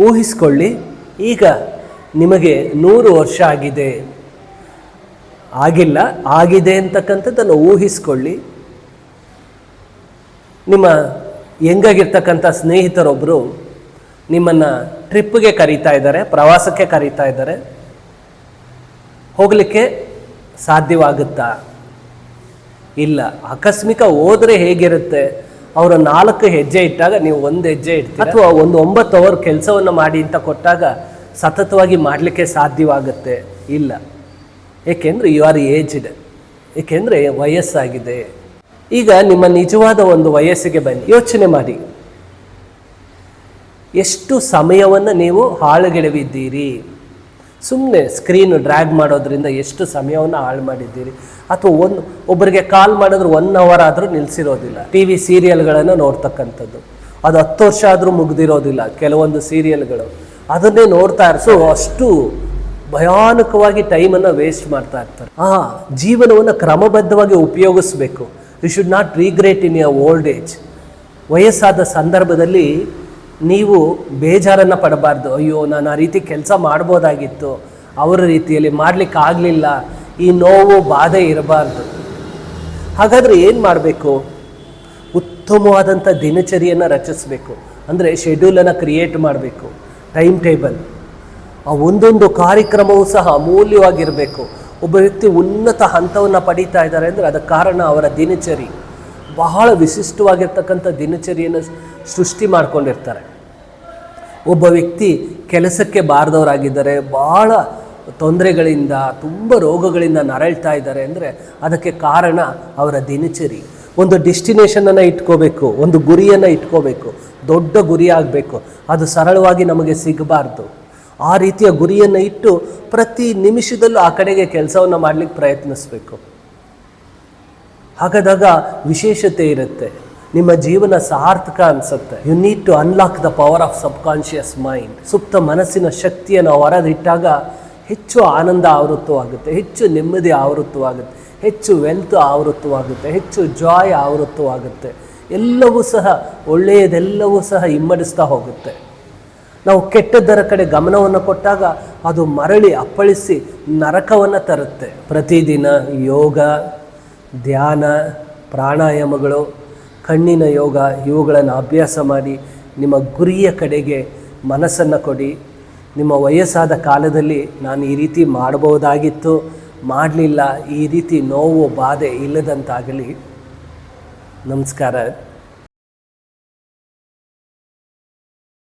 ಊಹಿಸ್ಕೊಳ್ಳಿ. ಈಗ ನಿಮಗೆ ನೂರು ವರ್ಷ ಆಗಿದೆ. ಆಗಿಲ್ಲ, ಆಗಿದೆ ಅಂತಕ್ಕಂಥದ್ದನ್ನು ಊಹಿಸ್ಕೊಳ್ಳಿ. ನಿಮ್ಮ ಹೆಂಗಾಗಿರ್ತಕ್ಕಂಥ ಸ್ನೇಹಿತರೊಬ್ಬರು ನಿಮ್ಮನ್ನು ಟ್ರಿಪ್ಗೆ ಕರೀತಾ ಇದ್ದಾರೆ, ಪ್ರವಾಸಕ್ಕೆ ಕರೀತಾ ಇದ್ದಾರೆ. ಹೋಗಲಿಕ್ಕೆ ಸಾಧ್ಯವಾಗುತ್ತಾ? ಇಲ್ಲ. ಆಕಸ್ಮಿಕ ಹೋದರೆ ಹೇಗಿರುತ್ತೆ? ಅವರು ನಾಲ್ಕು ಹೆಜ್ಜೆ ಇಟ್ಟಾಗ ನೀವು ಒಂದು ಹೆಜ್ಜೆ ಇಡ್ತೀರಿ? ಅಥವಾ ಒಂದು ಒಂಬತ್ತು ಅವರ್ ಕೆಲಸವನ್ನು ಮಾಡಿ ಅಂತ ಕೊಟ್ಟಾಗ ಸತತವಾಗಿ ಮಾಡಲಿಕ್ಕೆ ಸಾಧ್ಯವಾಗುತ್ತೆ? ಇಲ್ಲ. ಏಕೆಂದರೆ ಯು ಆರ್ ಏಜ್ಡ್ ಏಕೆಂದರೆ ವಯಸ್ಸಾಗಿದೆ. ಈಗ ನಿಮ್ಮ ನಿಜವಾದ ಒಂದು ವಯಸ್ಸಿಗೆ ಬನ್ನಿ. ಯೋಚನೆ ಮಾಡಿ. ಎಷ್ಟು ಸಮಯವನ್ನು ನೀವು ಹಾಳುಗೆಡವಿದ್ದೀರಿ? ಸುಮ್ಮನೆ ಸ್ಕ್ರೀನ್ ಡ್ರ್ಯಾಗ್ ಮಾಡೋದ್ರಿಂದ ಎಷ್ಟು ಸಮಯವನ್ನು ಹಾಳು ಮಾಡಿದ್ದೀರಿ? ಅಥವಾ ಒಂದು ಒಬ್ಬರಿಗೆ ಕಾಲ್ ಮಾಡಿದ್ರು ಒನ್ ಅವರ್ ಆದರೂ ನಿಲ್ಲಿಸಿರೋದಿಲ್ಲ ಟಿ ವಿ ಸೀರಿಯಲ್ಗಳನ್ನು ನೋಡ್ತಕ್ಕಂಥದ್ದು. ಅದು ಹತ್ತು ವರ್ಷ ಆದರೂ ಮುಗ್ದಿರೋದಿಲ್ಲ ಕೆಲವೊಂದು ಸೀರಿಯಲ್ಗಳು ಅದನ್ನೇ ನೋಡ್ತಾ ಇರ್ಸು ಅಷ್ಟು ಭಯಾನಕವಾಗಿ ಟೈಮನ್ನು ವೇಸ್ಟ್ ಮಾಡ್ತಾ ಇರ್ತಾರೆ. ಆ ಜೀವನವನ್ನು ಕ್ರಮಬದ್ಧವಾಗಿ ಉಪಯೋಗಿಸ್ಬೇಕು. You should not regret in your old age ವಯಸ್ಸಾದ ಸಂದರ್ಭದಲ್ಲಿ ನೀವು ಬೇಜಾರನ್ನು ಪಡಬಾರ್ದು. ಅಯ್ಯೋ, ನಾನು ಆ ರೀತಿ ಕೆಲಸ ಮಾಡ್ಬೋದಾಗಿತ್ತು. ಅವರ ರೀತಿಯಲ್ಲಿ ಮಾಡಲಿಕ್ಕೆ ಆಗಲಿಲ್ಲ. ಈ ನೋವು, ಬಾಧೆ ಇರಬಾರ್ದು. ಹಾಗಾದರೆ ಏನು ಮಾಡಬೇಕು? ಉತ್ತಮವಾದಂಥ ದಿನಚರಿಯನ್ನು ರಚಿಸಬೇಕು. ಅಂದರೆ ಶೆಡ್ಯೂಲನ್ನು ಕ್ರಿಯೇಟ್ ಮಾಡಬೇಕು. ಟೈಮ್ ಟೇಬಲ್ ಆ ಒಂದೊಂದು ಕಾರ್ಯಕ್ರಮವೂ ಸಹ ಅಮೂಲ್ಯವಾಗಿರಬೇಕು. ಒಬ್ಬ ವ್ಯಕ್ತಿ ಉನ್ನತ ಹಂತವನ್ನು ಪಡೀತಾ ಇದ್ದಾರೆ ಅಂದರೆ ಅದಕ್ಕೆ ಕಾರಣ ಅವರ ದಿನಚರಿ. ಬಹಳ ವಿಶಿಷ್ಟವಾಗಿರ್ತಕ್ಕಂಥ ದಿನಚರಿಯನ್ನು ಸೃಷ್ಟಿ ಮಾಡ್ಕೊಂಡಿರ್ತಾರೆ. ಒಬ್ಬ ವ್ಯಕ್ತಿ ಕೆಲಸಕ್ಕೆ ಬಾರದವರಾಗಿದ್ದಾರೆ ಭಾಳ ತೊಂದರೆಗಳಿಂದ, ತುಂಬ ರೋಗಗಳಿಂದ ನರಳ್ತಾ ಇದ್ದಾರೆ ಅಂದರೆ ಅದಕ್ಕೆ ಕಾರಣ ಅವರ ದಿನಚರಿ. ಒಂದು ಡೆಸ್ಟಿನೇಷನನ್ನು ಇಟ್ಕೋಬೇಕು, ಒಂದು ಗುರಿಯನ್ನು ಇಟ್ಕೋಬೇಕು, ದೊಡ್ಡ ಗುರಿ ಆಗಬೇಕು, ಅದು ಸರಳವಾಗಿ ನಮಗೆ ಸಿಗಬಾರ್ದು. ಆ ರೀತಿಯ ಗುರಿಯನ್ನು ಇಟ್ಟು ಪ್ರತಿ ನಿಮಿಷದಲ್ಲೂ ಆ ಕಡೆಗೆ ಕೆಲಸವನ್ನು ಮಾಡಲಿಕ್ಕೆ ಪ್ರಯತ್ನಿಸಬೇಕು. ಹಾಗಾದಾಗ ವಿಶೇಷತೆ ಇರುತ್ತೆ. ನಿಮ್ಮ ಜೀವನ ಸಾರ್ಥಕ ಅನ್ಸುತ್ತೆ. You need to unlock the power of subconscious mind ಸುಪ್ತ ಮನಸ್ಸಿನ ಶಕ್ತಿಯನ್ನು ಹೊರದಿಟ್ಟಾಗ ಹೆಚ್ಚು ಆನಂದ ಆವೃತ್ತವಾಗುತ್ತೆ. ಹೆಚ್ಚು ನೆಮ್ಮದಿ ಆವೃತ್ತವಾಗುತ್ತೆ. ಹೆಚ್ಚು ವೆಲ್ತ್ ಆವೃತ್ತವಾಗುತ್ತೆ. ಹೆಚ್ಚು ಜಾಯ್ ಆವೃತ್ತವಾಗುತ್ತೆ. ಎಲ್ಲವೂ ಸಹ, ಒಳ್ಳೆಯದೆಲ್ಲವೂ ಸಹ ಇಮ್ಮಡಿಸ್ತಾ ಹೋಗುತ್ತೆ. ನಾವು ಕೆಟ್ಟದ್ದರ ಕಡೆ ಗಮನವನ್ನು ಕೊಟ್ಟಾಗ ಅದು ಮರಳಿ ಅಪ್ಪಳಿಸಿ ನರಕವನ್ನು ತರುತ್ತೆ. ಪ್ರತಿದಿನ ಯೋಗ, ಧ್ಯಾನ, ಪ್ರಾಣಾಯಾಮಗಳು ಕಣ್ಣಿನ ಯೋಗ, ಇವುಗಳನ್ನು ಅಭ್ಯಾಸ ಮಾಡಿ ನಿಮ್ಮ ಗುರಿಯ ಕಡೆಗೆ ಮನಸ್ಸನ್ನು ಕೊಡಿ. ನಿಮ್ಮ ವಯಸ್ಸಾದ ಕಾಲದಲ್ಲಿ ನಾನು ಈ ರೀತಿ ಮಾಡಬಹುದಾಗಿತ್ತು, ಮಾಡಲಿಲ್ಲ, ಈ ರೀತಿ ನೋವು, ಬಾಧೆ ಇಲ್ಲದಂತಾಗಲಿ. ನಮಸ್ಕಾರ.